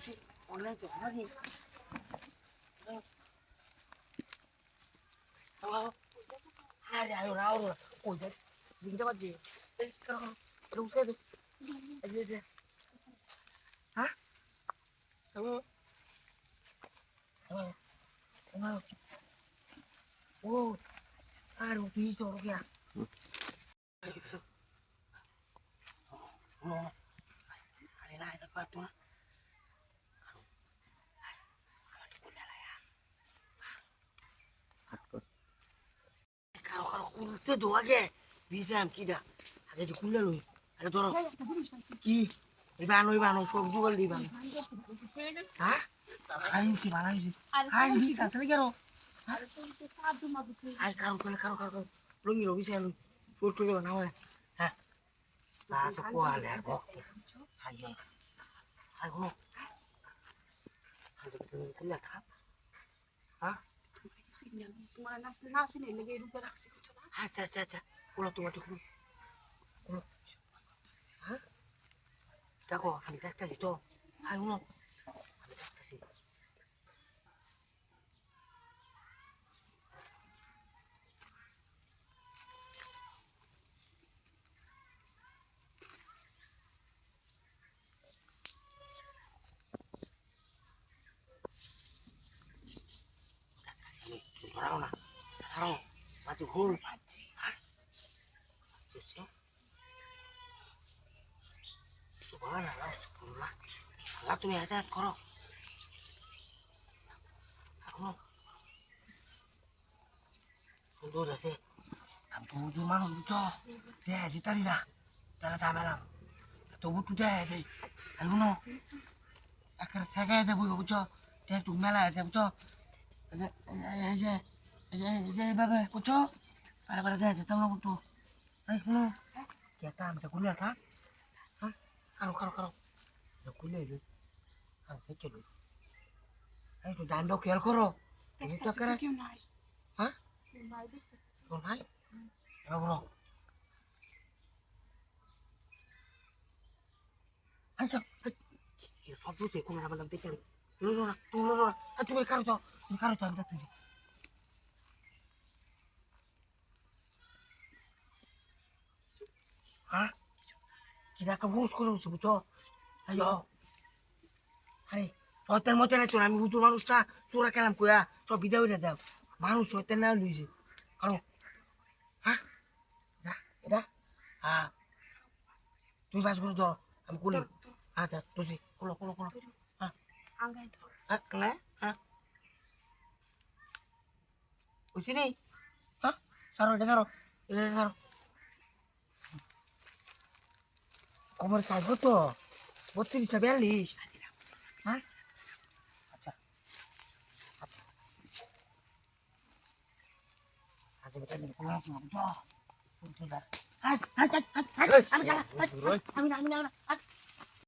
무슨 원래도 하니 어 아니 아유 나오라 오자 민자 맞지 에이 그럼 그럼 세도 이제 이제 아 그거 어 고마워 오 아유 비도 오르야 어, 어, 아니, 나 이거 또. Kalau kalau kulit tuh aja bisa kita ada di kulit loh, ada dorong ki, ibano ibano সব di ibano, hah? Ayo sih mana sih? Ayo bisa, tapi karo, ayo karo karo karo karo, lu ngiro bisa lu, suruh tuh jangan nama, hah? Nah sekolah ya kok, ayo, ayo lu, ada di kulit hah? তোমার নাচ নাচ নেই লেগে রাখছি না আচ্ছা আচ্ছা আচ্ছা কুলো তোমার কুলো হ্যাঁ দেখো আমি দেখতেছি তো আর দেখতেছি আমি তুমি ধরাও না ধরাও মাঝে ঘুম Susi. Subhanallah, astagfirullah. Allah তুমি হেদায়ত করো। এখনও। সুন্দর আছে। আমি তো উজুর মানুষ বুঝছ দেয় যেতারি না। তাহলে ঝামেলা। তবু তুই দেয় দেয় এখনও একটা সেগাই দেবো বুঝছ? তুমি মেলা আছে বুঝছ? এই যে। এইভাবে বুঝছ বারে বারে দেয় যেতাম না কিন্তু এই শুনো। কেতা আমি খুলে থা হ্যাঁ কারও কারও কারও। খুলে এলো আমি দেখে এলো এই তো ডান্ড খেয়াল করো। এই তো করে কেউ নাই। হ্যাঁ কেউ নাই তো এই সব বুঝে কোনো আমার দেখে তুমি তুমি কারও তো তুমি কারও তো আমি দেখতেছি। হ্যাঁ কিনা একটা বুঝ করে বসে বুঝছ আইও আরে সত্যের মতে না তোর আমি বুঝুর মানুষটা তোরা কেলাম কয়া সব বিদায় হইলে দেও মানুষ সত্যের না লইছে কারণ হ্যাঁ এটা এটা হ্যাঁ তুই বাস করে ধর আমি কুলি হ্যাঁ দেখ তুই কুলো কুলো কুলো হ্যাঁ আঙ্গাই ধর হ্যাঁ হ্যাঁ হ্যাঁ বুঝছি নি হ্যাঁ সারো এটা সারো এটা এটা সারো কোমর সাইজ কত? বত্রিশটা বিয়াল্লিশ। হ্যাঁ? আচ্ছা। আচ্ছা। আজ বেটা নিয়ে কোনো হাই হাই আমি না আমি না আমি না